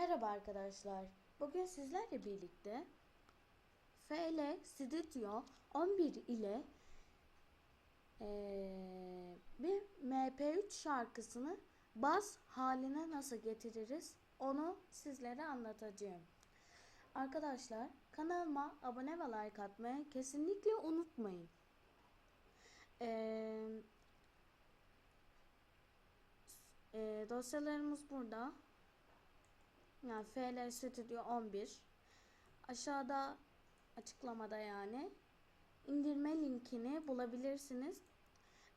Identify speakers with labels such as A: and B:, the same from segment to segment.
A: Merhaba arkadaşlar. Bugün sizlerle birlikte FL Studio 11 ile eee, bir MP3 şarkısını bas haline nasıl getiririz onu sizlere anlatacağım. Arkadaşlar kanalıma abone ve like atmayı kesinlikle unutmayın. Eee eee, dosyalarımız burada. Yani FL Studio 11. Aşağıda açıklamada yani indirme linkini bulabilirsiniz.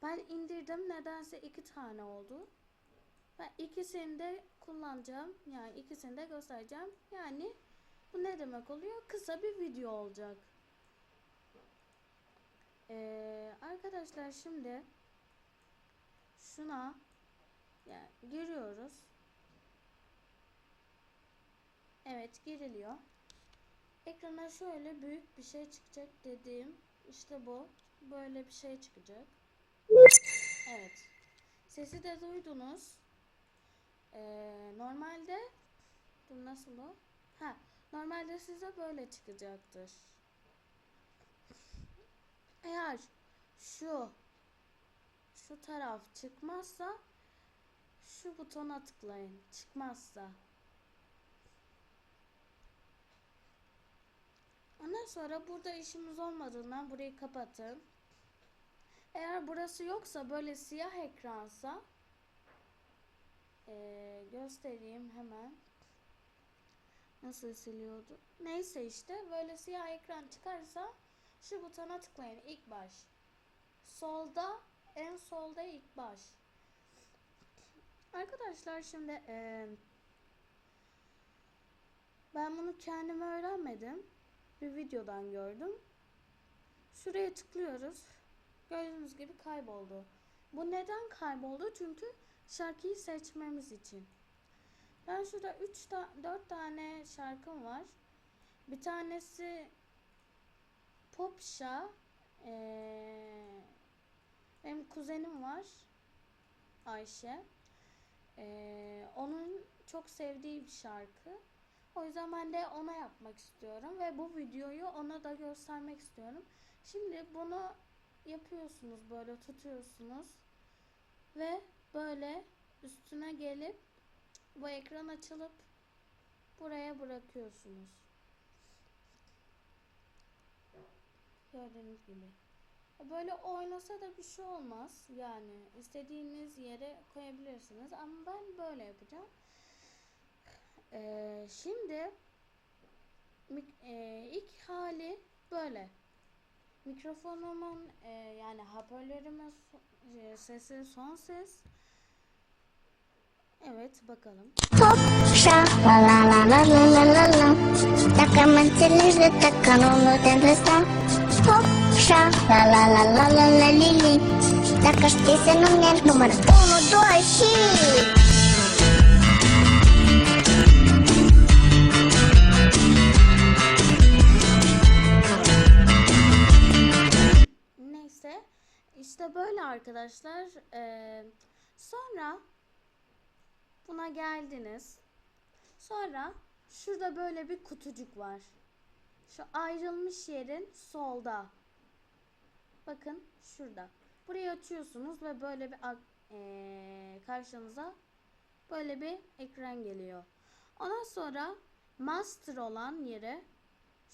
A: Ben indirdim. Nedense iki tane oldu. Ben ikisini de kullanacağım. Yani ikisini de göstereceğim. Yani bu ne demek oluyor? Kısa bir video olacak. Ee, arkadaşlar şimdi şuna yani giriyoruz. Evet giriliyor. Ekrana şöyle büyük bir şey çıkacak dediğim işte bu. Böyle bir şey çıkacak. Evet. Sesi de duydunuz. Ee, normalde dur nasıl o? Ha, normalde size böyle çıkacaktır. Eğer şu şu taraf çıkmazsa şu butona tıklayın. Çıkmazsa Ondan sonra burada işimiz olmadığından burayı kapatın. Eğer burası yoksa böyle siyah ekransa eee, göstereyim hemen. Nasıl siliyordu? Neyse işte böyle siyah ekran çıkarsa şu butona tıklayın ilk baş. Solda en solda ilk baş. Arkadaşlar şimdi eee, ben bunu kendim öğrenmedim bir videodan gördüm. Şuraya tıklıyoruz. Gördüğünüz gibi kayboldu. Bu neden kayboldu? Çünkü şarkıyı seçmemiz için. Ben şurada 3 ta 4 tane şarkım var. Bir tanesi Popşa. Ee, benim kuzenim var. Ayşe. Ee, onun çok sevdiği bir şarkı. O yüzden ben de ona yapmak istiyorum ve bu videoyu ona da göstermek istiyorum. Şimdi bunu yapıyorsunuz böyle tutuyorsunuz ve böyle üstüne gelip bu ekran açılıp buraya bırakıyorsunuz. Gördüğünüz gibi. Böyle oynasa da bir şey olmaz. Yani istediğiniz yere koyabilirsiniz ama ben böyle yapacağım. Ee, şimdi e, ilk hali böyle. Mikrofonumun e, yani hoparlörümün e, sesi son ses. Evet bakalım.
B: Hop şa la la la la la la la la Taka manțeles taka nu te îndrăsta Hop șa la la la la la la li li Dacă știi să nu mergi numărul 1,
A: işte böyle arkadaşlar. Ee, sonra buna geldiniz. Sonra şurada böyle bir kutucuk var. Şu ayrılmış yerin solda. Bakın şurada. Burayı açıyorsunuz ve böyle bir ee, karşınıza böyle bir ekran geliyor. Ondan sonra master olan yere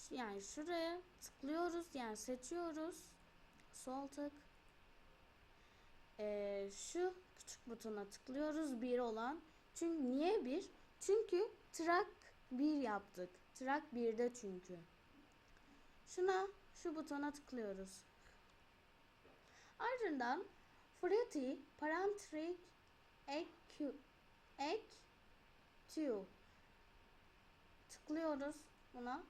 A: yani şuraya tıklıyoruz yani seçiyoruz. Sol tık. Ee, şu küçük butona tıklıyoruz bir olan. Çünkü niye bir? Çünkü track 1 yaptık. Track 1'de çünkü. Şuna şu butona tıklıyoruz. Ardından Fruity Parentrik 2 tıklıyoruz buna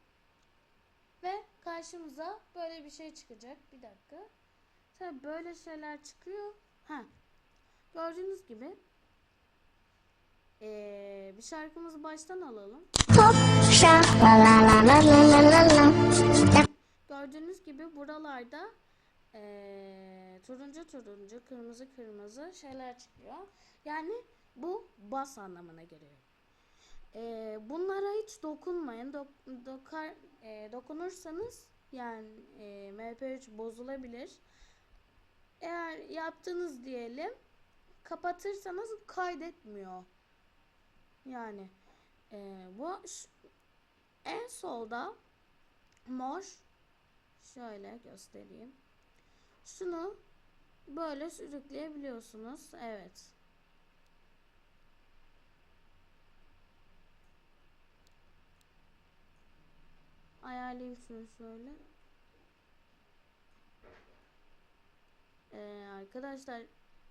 A: ve karşımıza böyle bir şey çıkacak. Bir dakika. Tabii böyle şeyler çıkıyor. Ha. Gördüğünüz gibi ee, bir şarkımızı baştan alalım. Gördüğünüz gibi buralarda ee, turuncu turuncu, kırmızı kırmızı şeyler çıkıyor. Yani bu bas anlamına geliyor. E, bunlara hiç dokunmayın. Dok, dokar, e, dokunursanız yani e, MP3 bozulabilir. Eğer yaptınız diyelim kapatırsanız kaydetmiyor. Yani e, bu en solda mor şöyle göstereyim. Şunu böyle sürükleyebiliyorsunuz. Evet. Ayarlayayım şunu şöyle. Ee, arkadaşlar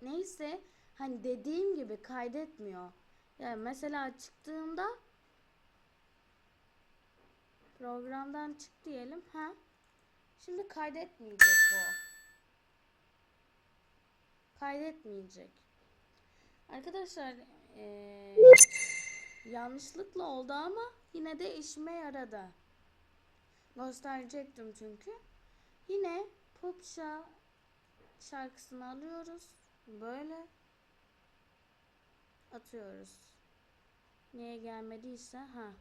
A: neyse hani dediğim gibi kaydetmiyor. Yani mesela çıktığımda programdan çık diyelim. Ha. Şimdi kaydetmeyecek o. Kaydetmeyecek. Arkadaşlar ee, yanlışlıkla oldu ama yine de işime yaradı. Gösterecektim çünkü. Yine Popşa şarkısını alıyoruz. Böyle atıyoruz. Niye gelmediyse ha.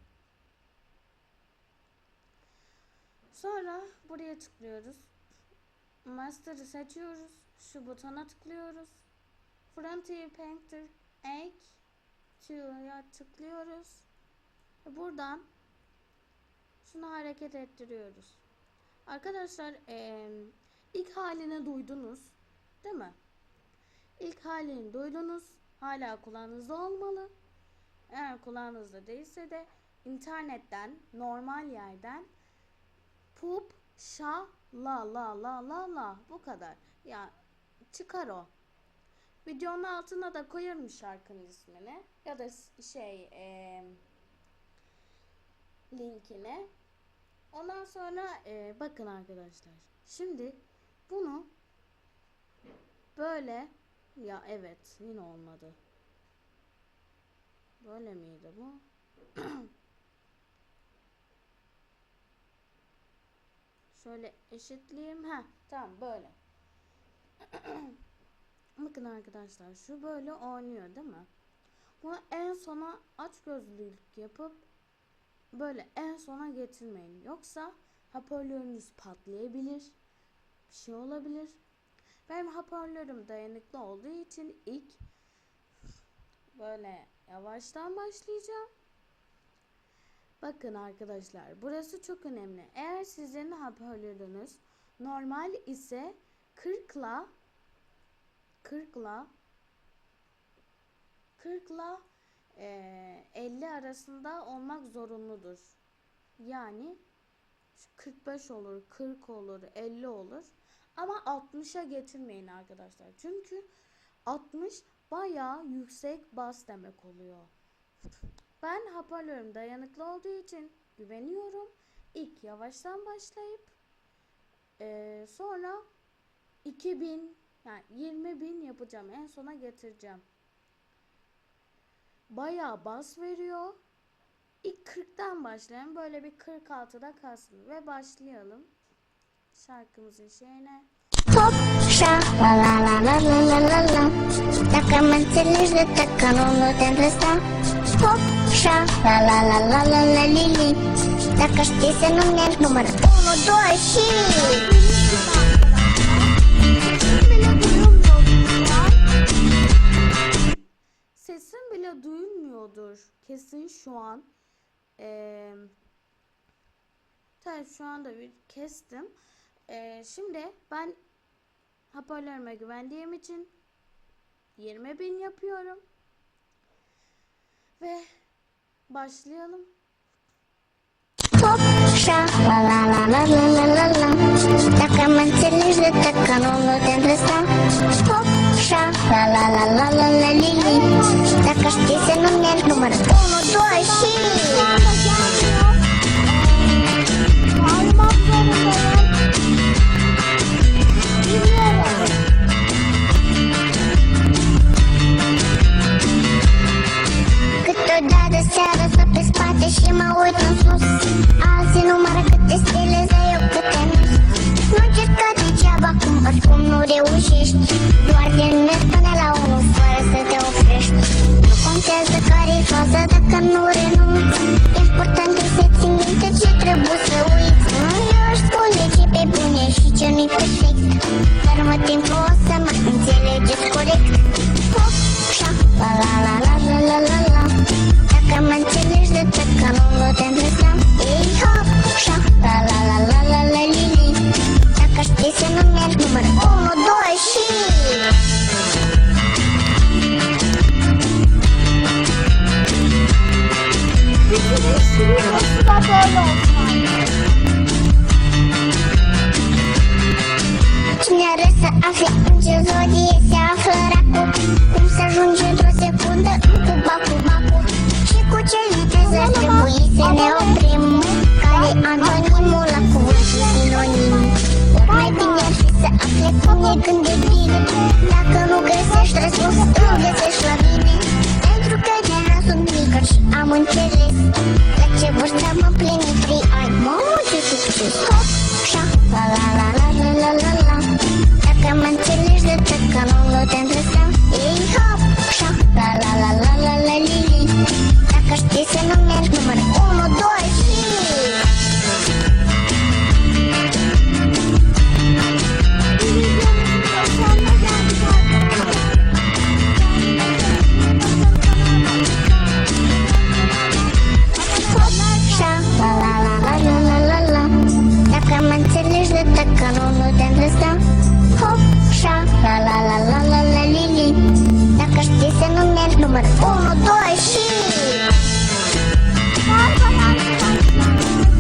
A: Sonra buraya tıklıyoruz. Master'ı seçiyoruz. Şu butona tıklıyoruz. Frontier Painter Egg Two'ya tıklıyoruz. Buradan şunu hareket ettiriyoruz. Arkadaşlar ilk halini duydunuz. Değil mi? İlk halini duydunuz. Hala kulağınızda olmalı. Eğer kulağınızda değilse de internetten, normal yerden pup, şa, la la la la la bu kadar. Ya çıkar o. Videonun altına da koyarım şarkının ismini ya da şey eee linkini. Ondan sonra eee, bakın arkadaşlar. Şimdi bunu böyle ya evet yine olmadı. Böyle miydi bu? Şöyle eşitleyeyim. Ha tamam böyle. Bakın arkadaşlar şu böyle oynuyor değil mi? Bunu en sona aç gözlülük yapıp böyle en sona getirmeyin. Yoksa hoparlörünüz patlayabilir. Bir şey olabilir. Benim hoparlörüm dayanıklı olduğu için ilk böyle yavaştan başlayacağım. Bakın arkadaşlar burası çok önemli. Eğer sizin hoparlörünüz normal ise 40 ile 40 ile 40 ile eee, 50 arasında olmak zorunludur. Yani şu 45 olur, 40 olur, 50 olur. Ama 60'a getirmeyin arkadaşlar. Çünkü 60 bayağı yüksek bas demek oluyor. Ben hoparlörüm dayanıklı olduğu için güveniyorum. İlk yavaştan başlayıp eee, sonra 2000 yani 20 bin yapacağım. En sona getireceğim. Bayağı bas veriyor. İlk 40'tan başlayalım. Böyle bir 46'da kalsın. Ve başlayalım. Şarkımızın şeyine
B: душа. Ла ла ла ла ла ла ла ла. Така менце лежда, така луна ден звезда. Хоп, ша, ла ла ла ла ла ла ли ли. Така ще се номер номер. Uno, due, три.
A: Sesim bile duyulmuyordur. Kesin şu an. Ee, tabii şu anda bir kestim. Ee, şimdi ben hoparlörüme güvendiğim için 20 bin yapıyorum. Ve başlayalım.
B: Hop, șa, la la la la la la la la Dacă mă înțelegi de tăcă nu, nu te întrăsta Hop, șa, la la la la la la li li Dacă știi să nu-mi iergi numărul 1, 2 princesa
A: é carifosa da
B: Canoura. Não importante. Secundă în cubacu bacu Și cu ce viteză ar trebui să ne oprim Care anonimul la cuvânt și sinonim. Ori mai bine ar fi să afle cum e când e bine. Dacă nu găsești răspuns, îl găsești la mine Pentru că de sunt mică și am înțeles. La ce vârstă mă plini trei ani. Mamă, ce succes